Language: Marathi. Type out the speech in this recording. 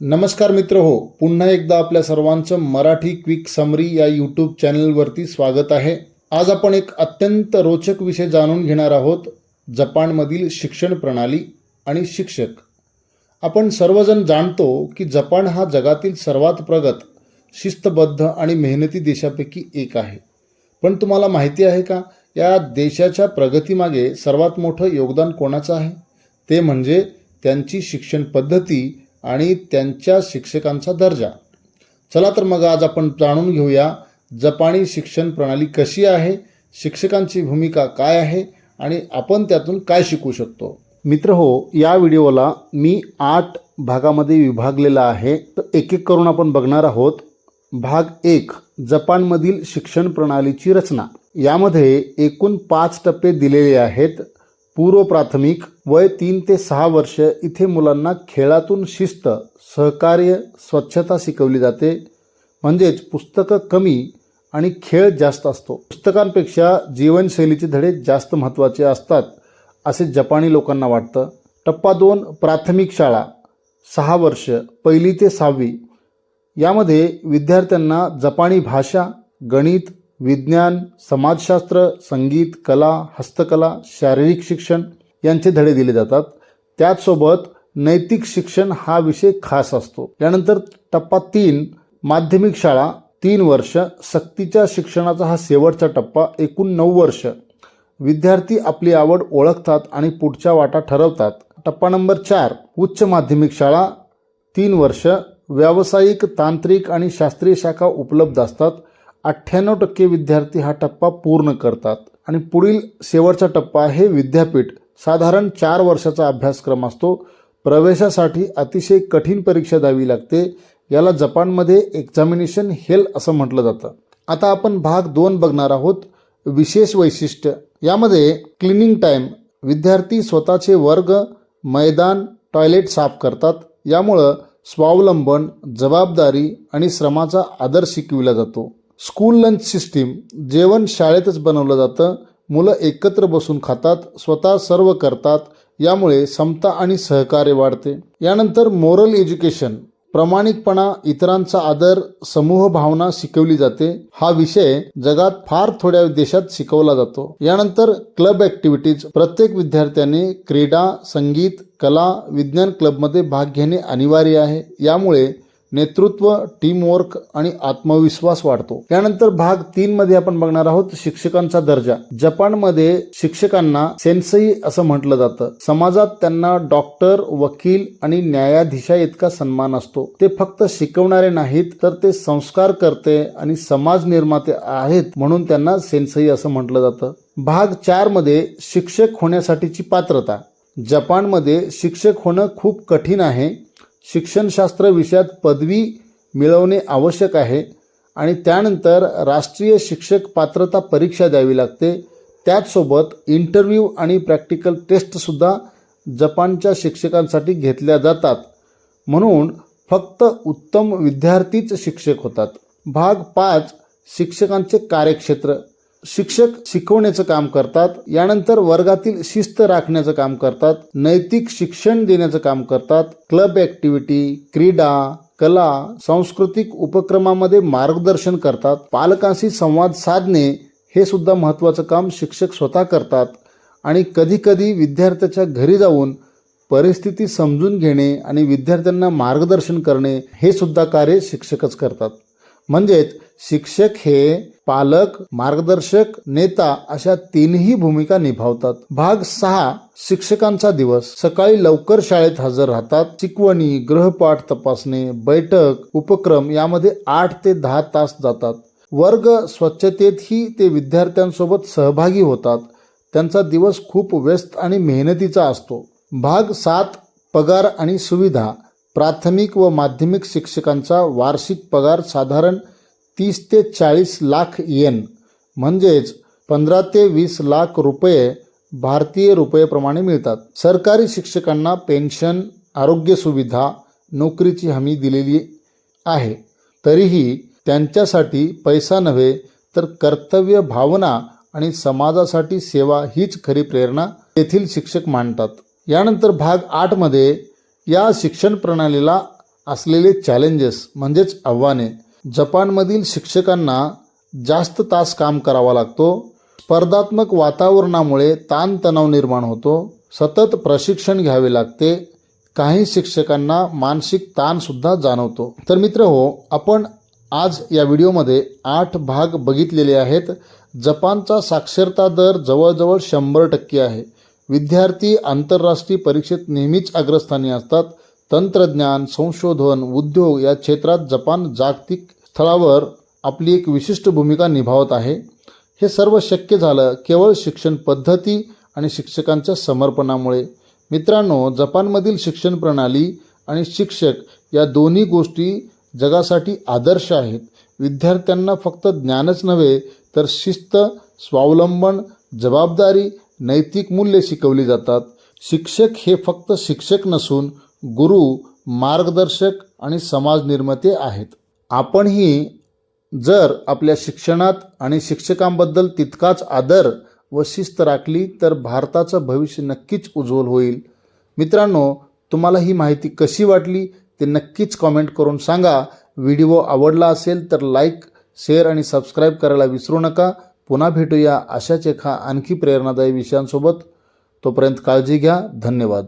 नमस्कार मित्र हो पुन्हा एकदा आपल्या सर्वांचं मराठी क्विक समरी या यूट्यूब चॅनलवरती स्वागत आहे. आज आपण एक अत्यंत रोचक विषय जाणून घेणार आहोत जपानमधील शिक्षण प्रणाली आणि शिक्षक. आपण सर्वजण जाणतो की जपान हा जगातील सर्वात प्रगत शिस्तबद्ध आणि मेहनती देशापैकी एक आहे. पण तुम्हाला माहिती आहे का या देशाच्या प्रगतीमागे सर्वात मोठं योगदान कोणाचं आहे? ते म्हणजे त्यांची शिक्षण पद्धती आणि त्यांच्या शिक्षकांचा दर्जा. चला तर मग आज आपण जाणून घेऊया जपानी शिक्षण प्रणाली कशी आहे शिक्षकांची भूमिका काय आहे आणि आपण त्यातून काय शिकू शकतो. मित्र हो या व्हिडिओला मी आठ भागामध्ये विभागलेला आहे. तर एक एक करून आपण बघणार आहोत. भाग एक जपानमधील शिक्षण प्रणालीची रचना. यामध्ये एकूण पाच टप्पे दिलेले आहेत. पूर्व प्राथमिक वय तीन ते सहा वर्ष इथे मुलांना खेळातून शिस्त सहकार्य स्वच्छता शिकवली जाते. म्हणजेच पुस्तकं कमी आणि खेळ जास्त असतो. पुस्तकांपेक्षा जीवनशैलीचे धडे जास्त महत्त्वाचे असतात असे जपानी लोकांना वाटतं. टप्पा दोन प्राथमिक शाळा सहा वर्ष पहिली ते सहावी. यामध्ये विद्यार्थ्यांना जपानी भाषा गणित विज्ञान समाजशास्त्र संगीत कला हस्तकला शारीरिक शिक्षण यांचे धडे दिले जातात. त्याचसोबत नैतिक शिक्षण हा विषय खास असतो. यानंतर टप्पा तीन माध्यमिक शाळा तीन वर्ष. सक्तीच्या शिक्षणाचा हा शेवटचा टप्पा एकूण नऊ वर्ष. विद्यार्थी आपली आवड ओळखतात आणि पुढच्या वाटा ठरवतात. टप्पा नंबर चार उच्च माध्यमिक शाळा तीन वर्ष. व्यावसायिक तांत्रिक आणि शास्त्रीय शाखा उपलब्ध असतात. अठ्ठ्याण्णव टक्के विद्यार्थी हा टप्पा पूर्ण करतात. आणि पुढील शेवटचा टप्पा आहे विद्यापीठ. साधारण चार वर्षाचा अभ्यासक्रम असतो. प्रवेशासाठी अतिशय कठीण परीक्षा द्यावी लागते. याला जपानमध्ये एक्झामिनेशन हेल असं म्हटलं जातं. आता आपण भाग दोन बघणार आहोत. विशेष वैशिष्ट्य. यामध्ये क्लिनिंग टाईम विद्यार्थी स्वतःचे वर्ग मैदान टॉयलेट साफ करतात. यामुळं स्वावलंबन जबाबदारी आणि श्रमाचा आदर शिकविला जातो. स्कूल लंच सिस्टीम जेवण शाळेतच बनवलं जातं मुलं एकत्र बसून खातात स्वतः सर्व करतात यामुळे समता आणि सहकार्य वाढते. यानंतर मोरल एज्युकेशन प्रामाणिकपणा इतरांचा आदर समूह भावना शिकवली जाते. हा विषय जगात फार थोड्या देशात शिकवला जातो. यानंतर क्लब ऍक्टिव्हिटीज प्रत्येक विद्यार्थ्याने क्रीडा संगीत कला विज्ञान क्लबमध्ये भाग घेणे अनिवार्य आहे. यामुळे नेतृत्व टीमवर्क आणि आत्मविश्वास वाढतो. त्यानंतर भाग तीन मध्ये आपण बघणार आहोत शिक्षकांचा दर्जा. जपानमध्ये शिक्षकांना सेन्सई असं म्हटलं जातं. समाजात त्यांना डॉक्टर वकील आणि न्यायाधीशा इतका सन्मान असतो. ते फक्त शिकवणारे नाहीत तर ते संस्कार करते आणि समाज निर्माते आहेत म्हणून त्यांना सेन्सई असं म्हटलं जातं. भाग चारमध्ये शिक्षक होण्यासाठीची पात्रता. जपानमध्ये शिक्षक होणं खूप कठीण आहे. शिक्षणशास्त्र विषयात पदवी मिळवणे आवश्यक आहे आणि त्यानंतर राष्ट्रीय शिक्षक पात्रता परीक्षा द्यावी लागते. त्याचसोबत इंटरव्ह्यू आणि प्रॅक्टिकल टेस्टसुद्धा जपानच्या शिक्षकांसाठी घेतल्या जातात. म्हणून फक्त उत्तम विद्यार्थीच शिक्षक होतात. भाग पाच शिक्षकांचे कार्यक्षेत्र. शिक्षक शिकवण्याचं काम करतात यानंतर वर्गातील शिस्त राखण्याचं काम करतात नैतिक शिक्षण देण्याचं काम करतात क्लब ऍक्टिव्हिटी क्रीडा कला सांस्कृतिक उपक्रमामध्ये मार्गदर्शन करतात पालकांशी संवाद साधणे हे सुद्धा महत्त्वाचं काम शिक्षक स्वतः करतात आणि कधीकधी विद्यार्थ्याच्या घरी जाऊन परिस्थिती समजून घेणे आणि विद्यार्थ्यांना मार्गदर्शन करणे हे सुद्धा कार्य शिक्षकच करतात. म्हणजेच शिक्षक हे पालक मार्गदर्शक नेता अशा तीनही भूमिका निभावतात. भाग सहा शिक्षकांचा दिवस. सकाळी लवकर शाळेत हजर राहतात. शिकवणी गृहपाठ तपासणे बैठक उपक्रम यामध्ये आठ ते दहा तास जातात. वर्ग स्वच्छतेतही ते विद्यार्थ्यांसोबत सहभागी होतात. त्यांचा दिवस खूप व्यस्त आणि मेहनतीचा असतो. भाग सात पगार आणि सुविधा. प्राथमिक व माध्यमिक शिक्षकांचा वार्षिक पगार साधारण तीस ते चाळीस लाख येन. म्हणजेच पंधरा ते वीस लाख रुपये भारतीय रुपयेप्रमाणे मिळतात. सरकारी शिक्षकांना पेन्शन आरोग्य सुविधा नोकरीची हमी दिलेली आहे. तरीही त्यांच्यासाठी पैसा नव्हे तर कर्तव्य भावना आणि समाजासाठी सेवा हीच खरी प्रेरणा येथील शिक्षक मांडतात यानंतर भाग आठमध्ये या शिक्षण प्रणालीला असलेले चॅलेंजेस म्हणजेच आव्हाने जपानमधील शिक्षकांना जास्त तास काम करावा लागतो. स्पर्धात्मक वातावरणामुळे ताणतणाव निर्माण होतो. सतत प्रशिक्षण घ्यावे लागते. काही शिक्षकांना मानसिक ताणसुद्धा जाणवतो. तर मित्र हो आपण आज या व्हिडिओमध्ये आठ भाग बघितलेले आहेत. जपानचा साक्षरता दर जवळजवळ शंभर टक्के आहे. विद्यार्थी आंतरराष्ट्रीय परीक्षेत नेहमीच अग्रस्थानी असतात. तंत्रज्ञान संशोधन उद्योग या क्षेत्रात जपान जागतिक स्थळावर आपली एक विशिष्ट भूमिका निभावत आहे. हे सर्व शक्य झालं केवळ शिक्षण पद्धती आणि शिक्षकांच्या समर्पणामुळे. मित्रांनो जपानमधील शिक्षण प्रणाली आणि शिक्षक या दोन्ही गोष्टी जगासाठी आदर्श आहेत. विद्यार्थ्यांना फक्त ज्ञानच नव्हे तर शिस्त स्वावलंबन जबाबदारी नैतिक मूल्ये शिकवली जातात. शिक्षक हे फक्त शिक्षक नसून गुरु मार्गदर्शक आणि समाज निर्माते आहेत. आपणही जर आपल्या शिक्षणात आणि शिक्षकांबद्दल तितकाच आदर व शिस्त राखली तर भारताचं भविष्य नक्कीच उज्ज्वल होईल. मित्रांनो तुम्हाला ही माहिती कशी वाटली ते नक्कीच कॉमेंट करून सांगा. व्हिडिओ आवडला असेल तर लाईक शेअर आणि सबस्क्राईब करायला विसरू नका. पुन्हा भेटूया अशाच एका आणखी प्रेरणादायी विषयांसोबत. तोपर्यंत काळजी घ्या. धन्यवाद.